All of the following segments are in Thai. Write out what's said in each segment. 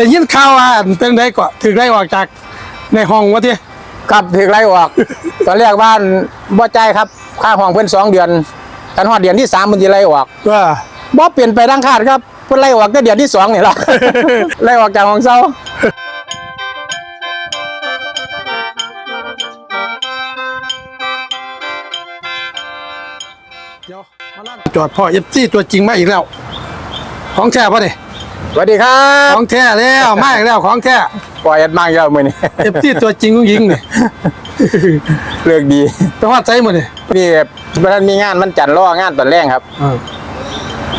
แต่ยินข่าวว่าเป็นได้ก็ถึงได้ออกจากในห้องวะที่ครับถึงไล่ออก ตอนแรกบ้านบ่ใจายครับ ค่าห้องเพิ่นสองเดือนกันฮอดเดือนที่สามมันสิไล่ออกว่า บ่เปลี่ยนไปดังคาดครับเพิ่นไล่ออกก็เดือนที่สองนี่ล่ะ ไล่ออกจากห้องเช่าเดี๋ยวมาลั่นจอดพ่อเอฟซีตัวจริงมาอีกแล้ว ของแท้ป่ะนี่ สวัสดีครัขบองแท้แล้วมาอีกแล้วของแท้ปล่อยแอดมากแล้วมื้อนี้เอฟซีตัวจริงของยิงนี่เลือกดีไปวาดใจหมดนี่นี่บ่ทันมีงานมันจันทร์รองานตอนแรกครับอ่า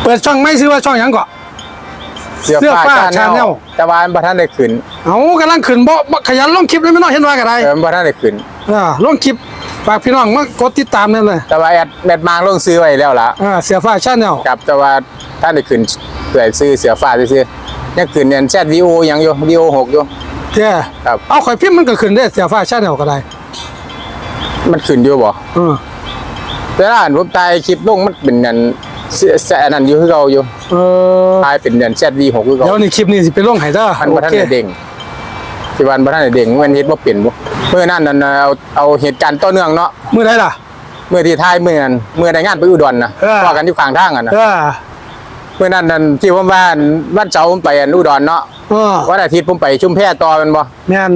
เปิดช่องไม่ซื้อว่าช่องหยังก่อน เสื้อเสื้อผ้าผ้าชาแนล Channel แต่ว่าบ่ทันได้ขึ้นเอากำลังขึ้นบ่บ่ขยันลงคลิปเลยไม่ต้องเห็นว่ากันไรเออบ่ทันได้ขึ้นอ่าลงคลิป ฝากพี่น้องมากดติดตามนั่นเลยแต่ว่าแอดแอดมางลงซื้อไว้แล้วล่ะอ่าเสียฟ้าชาแนลครับแต่ว่าท่านได้ขึ้นเปิดซื้อเสือฟ้าซื้อๆยังขึ้นเนี่ยแชทวีโอยังอยู่วีโอหกอยู่เจ้ครับเอาข่อยพิมพ์มันก็ขึ้นได้เสียฟ้าชาแนลก็ได้ มันขึ้นอยู่บ่เออแต่ถ้าอ่านผมตายคลิปลงมันเป็นนั่นเสื้อแสนั่นอยู่คือเก่าอยู่เออตายเป็นนั่นแชทวีหกคือเก่าเดี๋ยวนี้คลิปนี้สิไปลงให้เด้อมันโอบ่ทันเคได้เด้ง ที่วันบ่ทันได้เด้งมันเฮ็ดบ่เป็นบ่เมื่อนั้นนั่นน่ะเอาเอาเหตุการณ์ต่อเนื่องเนาะมื้อใดล่ะ เมื่อที่ท้ายเมื่อนั้นเมื่อได้งานไปอุดรน่ะเออว่ากันอยู่ข้างทางอะนะเออเมื่อนั้นนั่นที่ผมว่าวันเสาร์ผมไปอันอุดรเนาะเออวันอาทิตย์ผมไปชุมแพต่อแมันบ่แม่น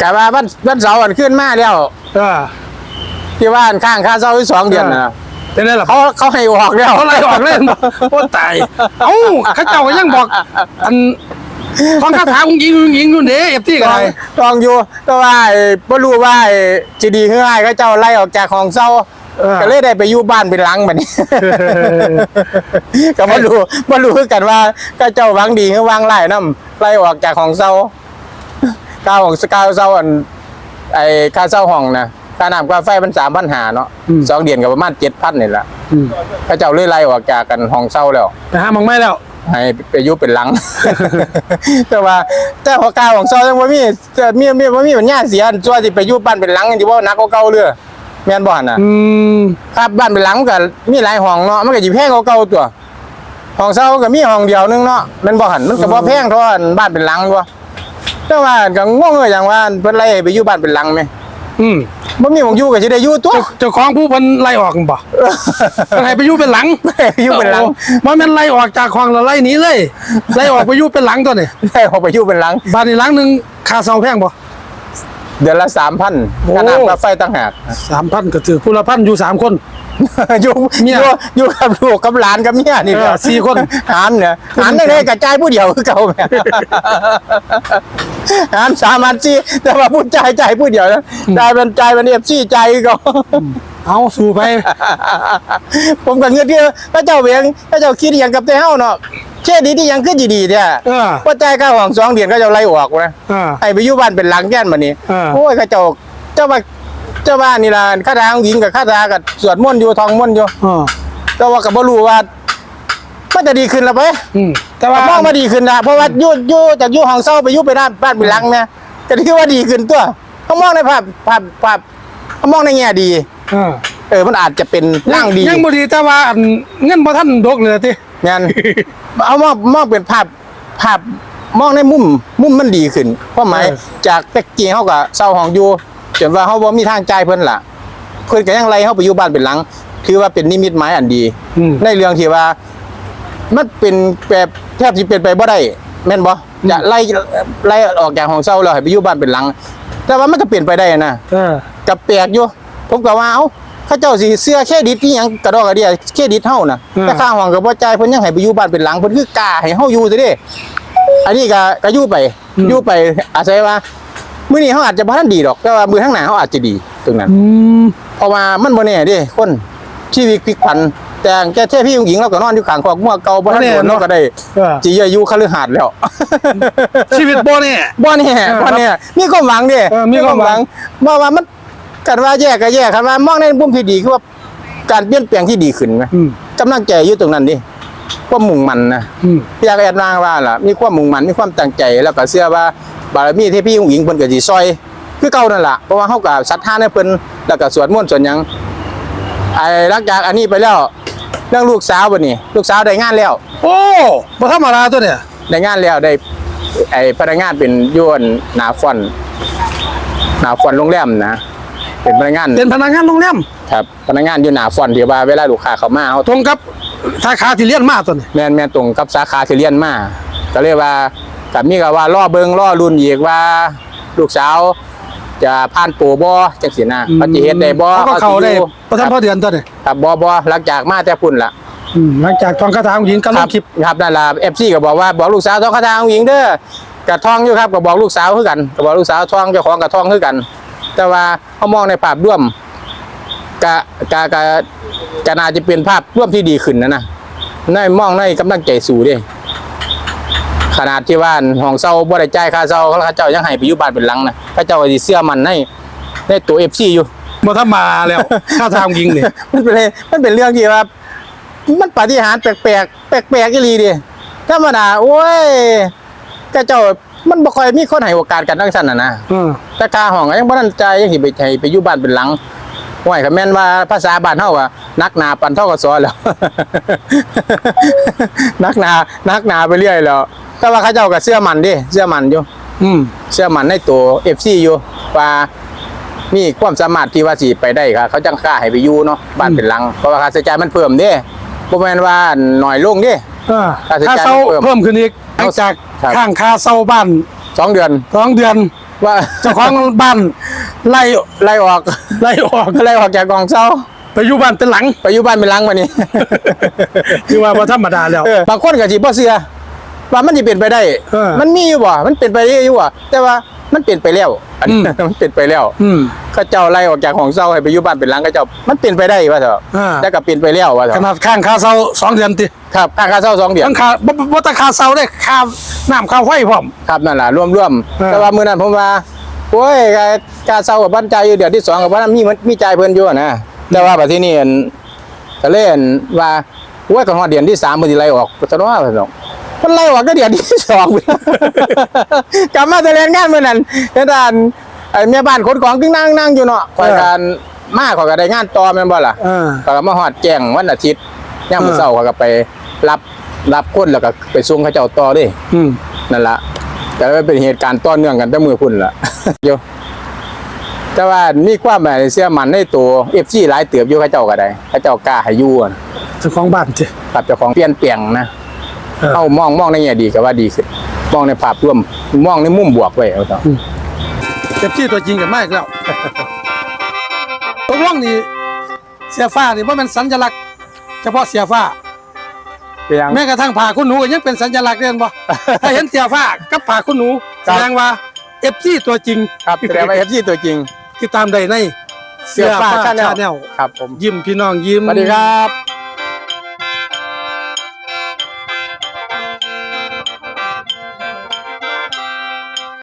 กะว่าวันวันเสาร์อันขึ้นมาแล้ว เออ ที่ว่าอันข้างค่าเช่าที่สองเดือนนะเป็นไงล่ะเขาเขาให้ออกแล้ว เขาไล่ออกเล่นโอ้ตายเอ้าเขาเจ้าก็ยังบอก อัน ฟังคาถาของยิงของยิงอยู่เด้เอฟที่ตกันองตองอยู่แต่ว่าไอ้บ่รู้ว่าไอ้จีดีคือไอ้เขาเจ้าไล่ออกจากของเช่าก็เลยได้ไปอยู่บ้านเป็นหลังแบบนี้ก็บ่รู้บ่รู้คือกันว่าเขาเจ้าหวังดีคือหวังไล่นํไล่ออกจากของเช่าก้าวของสกาวเช่าอันไอ้ค่าเช่าห้องนะค่าน้ำค่าไฟมัน3,500เนาะสองเดือนก็ประมาณ7,000นี่แหละอืมเขาเจ้าเลยไล่ออกจากกันห้องเช่าแล้วไปหาหมองไม่แล้ว ให้ไปอยุเป็นหลัง แต่ว่า แต่พอกาวของซอยยังบ่มีจะมีมีบ่มีปัญญาเสียส่วนสิไปอยุบ้านเป็นหลังที่ว่านักกว่าเก่าเรือแม่นบ่หั่นน่ะอืมครับบ้านเป็นหลังมันก็มีหลายห้องเนาะมันก็สิแพงกว่าเก่าตัวห้องเช่าก็มีห้องเดียวนึงเนาะแม่นบ่หั่นมันก็บ่แพงเท่าอันบ้านเป็นหลังบ่แต่ว่าก็งงเลยอย่างว่าเพิ่นไล่ให้ไปอยู่บ้านเป็นหลังแม่ อืมบ่มีหม้องอยู่ก็สิได้อยู่ตัว เจ้าเจ้าของผู้เพันไล่ออกบ่ให้ไปอยู่เป็นหลังไปอยู่เป็นหลังมันแม่นไล่ออกจากคลองแล้วไล่หนีเลยไล่ออกไปอยู่เป็นหลังตัวนี่ได้ออกไปอยู่เป็นหลัง บ้านนี้หลังหนึงค่าเช่าแพงบ่ เดือนละ3,000โอ้ ค่าน้ำค่าไฟต่างหาก3,000ก็ถือผู้ละพันอยู่สามคน อยู่เมียอยู่อยู่กับลูกกับหลานกับเมียนี่เออสี่คนหารเนี่ยหารได้เลยกระจายผู้เดียวคือเก่าแม่ หารสามอันสี่แต่ว่าผู้จ่ายจ่ายผู้เดียวนะจ่ายเป็นจ่ายเป็นเอฟซีจ่ายคือเก่าเอาสู่ไป ผมก็เงินที่พระเจ้าเวียงพระเจ้าคิดอหย่างกับแต่เฮาเนาะ เช่ดีที่ยังขึ้นดีๆเนี่ยเออว่าจ่ายค่าห้องสองเดือนก็จะไล่ออกนะเออให้ไปอยู่บ้านเป็นหลังแก่นมานี่เออ โอ้ยเขาเจ้าเจ้าว่าเจ้าบ้านนี่ล่ะข้าทางหญิงกับข้าทากับสวดมนต์อยู่ทองมนต์อยู่เออแต่ว่าก็บ่รู้ว่ามันจะดีขึ้นแล้วไปอืมแต่แต่ว่าว่า มองมาดีขึ้นนะเพราะว่าอยู่อยู่จากอยู่ห้องเศร้าไปอยู่ไปด้านบ้านไปหลังเนี่ยก็ถือว่าดีขึ้นตัวเขามองในภาพภาพภาพเขามองในแง่ดี เออเออมันอาจจะเป็นร่างดี ยังบ่ดีแต่ว่าอันเงินบ่ทันดกเลยติ งั้นเอามองมองเป็นภาพภาพมองในมุมมุมมันดีขึ้นเพราะหมายจากตะกี้เขาก็เศร้าห้องอยู่จนว่าเขาบ่มีทางจ่ายเพิ่นล่ะ เพิ่นก็ยังไล่เขาไปอยู่บ้านเป็นหลังถือว่าเป็นนิมิตหมายอันดีอืมในเรื่องที่ว่า มันเป็นแบบแทบจะเป็นไปบ่ได้แม่นบ่จะไล่ไล่ออกจากห้องเช่าแล้วให้ไปอยู่บ้านเป็นหลัง แต่ว่ามันก็เปลี่ยนไปได้นะเออกับแปลกอยู่ผมก็ว่าเอ้า เขาเจ้าสิเสื้อเครดิตที่หยังกระดอกกระเดียเครดิตเฮาน่ะอืมแต่ค่าห้องก็บ่จ่ายเพิ่นยังให้ไปอยู่บ้านเป็นหลังเพิ่นคือกล้าให้เฮาอยู่ซิเด้อันนี้ก็ก็อยู่ไปอยู่ไปอาศัยว่ามื้อนี้เฮาอาจจะบ่ทันดีดอก แต่ว่ามื้อข้างหน้าเฮาอาจจะดีตรงนั้นอืมเพราะว่ามันบ่แน่เด้คนชีวิตพลิกผันแต่แกเทพี่หญิงเราก็นอนอยู่ข้างคอกงัวเก่าบ่ทันโดนเนาะก็ได้เออจีอายุคฤหาสน์แล้ว ชีวิตบ่แน่บ่แน่เออบ่แน่มีความหวังเด้เออมีความหวังว่าว่ามัน กันว่าแย่ก็แย่คันว่ามองในมุมที่ดีคือว่าการเปลี่ยนแปลงที่ดีขึ้นไหมอืม กำลังใจอยู่ตรงนั้นดิความมุ่งมั่นนะอืม อยากแอดนางว่าล่ะมีความมุ่งมั่นมีความตั้งใจแล้วก็เชื่อว่าบารมีที่พี่หญิงเพิ่นก็สิซอย คือเก่านั่นล่ะเพราะว่าเฮาก็ศรัทธาในเพิ่นแล้วก็สวดมนต์สวดหยังไอ้หลังจากอันนี้ไปแล้วเรื่องลูกสาวบัดนี้ลูกสาวได้งานแล้ว โอ้บ่ธรรมดาตัวเนี่ยได้งานแล้วได้ไอ้พนักงานเป็นยวนหนาฟอนหนาฟอนโรงแรมนะ เป็นพนักงานเป็นพนักงานโรงแรมครับพนักงานอยู่หนาฟอนที่ว่าเวลาลูกค้าเขามาเขาตรงกับสาขาที่เรียนมาตัวนี้แม่นแม่นตรงกับสาขาที่เรียนมาก็เลยว่ากับมีก็ว่าล่อเบิงล่อรุ่นอีกว่า ลูกสาวจะผ่านโปรบ่จังซี่นะเขาจะเฮ็ดได้บ่เขาก็เข้าได้สิอยู่ประทันพอเดือนตัวนี้ครับบ่บ่หลังจากมาแต่พุ่นล่ะอืมหลังจากทองคาถาของหญิงก็ลครังคลิปครับนั่นล่ะ FC ก็บอกว่าบอกลูกสาวท้องคาถาของหญิงเด้อกับท้องอยู่ครับก็บอกลูกสาวคือกันก็บอกลูกสาวท้องเจ้าของกับท้องคือกัน แต่ว่าเขามองในภาพร่วมกะกะกะกะน่าจะเป็นภาพร่วมที่ดีขึ้นนะนะในมองในกำลังใจสู่เด้ขนาดที่ว่าห้องเช่าบ่ได้จ่ายค่าเช่าเขาเจ้ายังให้ไปอยู่บ้านเป็นหลังนะเขาเจ้าก็สิเชื่อมันในในตัว FC อยู่บ่ทำมาแล้วคาถาของหญิงนี่มันเป็นเลยมันเป็นเรื่องที่ว่ามันปาฏิหาริย์แปลกๆแปลกๆอีหลีดิธรรมดาโอ้ยแต่เจ้า มันบ่ค่อยมีคนให้โอกาสกันทั้งสั้นน่ะนะอืมแต่กาห้องก็ยังบ่ทันใจยังสิไปให้ไปอยู่บ้านเป็นหลังห้วยก็แม่นว่าภาษาบ้านเฮาว่านักหนาปันเท่ากับซอแล้ว นักหนานักหนาไปเรื่อยแล้ว แต่ว่าเขาเจ้าก็เชื่อมันเดิเชื่อมันอยู่ อืมเชื่อมันในตัว FC อยู่ว่ามีความสามารถที่ว่าสิไปได้ครับเขาจังค่าให้ไปอยู่เนาะบ้านเป็นหลังเพราะว่าค่าใช้จ่ายมันเพิ่มเด้บ่แม่นว่าน้อยลงเด้ เออค่าใช้ค่าจ่ายเช่าเพิ่ม เพิ่มขึ้นอีกห ลังจากครับ ข้างค่าเช่าบ้านสองเดือนสองเดือนว่าเจ้าของบ้านไล่ไล่ออกไล่ออกไล่ออกจากกองเช่าไปอยู่บ้านเป็นหลังไปอยู่บ้านเป็นหลังวันนี้คือว่าบ่ธรรมดาแล้วเออบางคนก็สิบ่เชื่อว่ามันสิเป็นไปได้ เออ มันมีอยู่บ่ มันเป็นไปได้อยู่บ่แต่ว่า มันเป็นไปแล้ว อันนี้อืมมันเป็นไปแล้วอืมเขาเจ้าไล่ออกจากของเช่าให้ไปอยู่บ้านเป็นหลังเขาเจ้ามันเป็นไปได้ว่าเถอะอ่าแต่ก็เป็นไปแล้วว่าเถขอะนาดข้างค่าเช่าสองเดือนติครับค่าค่าเช่าสองเดือน ทั้งค่าบ่บ่บ่แต่ค่าเช่าได้ค่าน้ำค่าไฟพร้อม ครับนั่นแหละร่วมร่วมเออแต่ว่ามื้อนั้นผมว่าโอ้ยการการเซากับบ้านใจายอยู่เดือนที่สองกับบ้านมีมันมีใจายเพิ่นอยู่นะแต่ว่าบัดที่นี่อั่นก็เล่นว่าโอ้ยก็ฮอดเดือนที่3เพิ่นสิไล่ออกซะเนาะเพิ่นบอก มันไล่ออกก็เดือนที่สองกลับมาแต่แรงงานมื้อนั้นเฮ็ดอันไอ้แม่บ้านขนของกึ่งนั่งนั่งอยู่เนาะข่อยการมาข่อยก็ได้งานต่อแม่นบ่ล่ะเออข่อยก็มาฮอดแจ้งวันอาทิตย์ยามมื้อเออเช้าข่อยก็ไปรับรับคนแล้วก็ไปส่งเขาเจ้าต่อเด้อืมนั่นละแต่ว่าเป็นเหตุการณ์ต้อนเนื่องกันตั้งมือพุ่นละเดี๋ยวแต่ว่ามีความหมายเชื่อมันในตัวเอฟซีหลายเติบอยู่เขาเจ้าก็ได้เขาเจ้ากล้าให้อยู่อะเจ้าของบ้านติกับเจ้าของเปลี่ยนแปลงนะ เออเอามองมองในแง่ดีก็ว่าดีขึ้นมองในภาพรวมมองในมุมบวกไว้เอาต่อเจ็บที่ตัวจริงกันมากแล้วตกลงนี่เสียฟ้านี่ว่าเป็นสัญลักษณ์ เฉพาะเสียฟ้าเปียงแม้กระทั่งผ่าคุณหนูก็ยังเป็นสัญลักษณ์เด่นบ่ถ้าเห็นเสียฟ้ากับผ่าคุณหนูครัแสบดงว่าเอฟซีตัวจริง ครับแสดงว่าเอฟซีตัวจริงติดตามได้ในเสื้อฟ้าชาแนลแนลครับผมยิ้มพี่น้องยิ้มสวัสดีครับ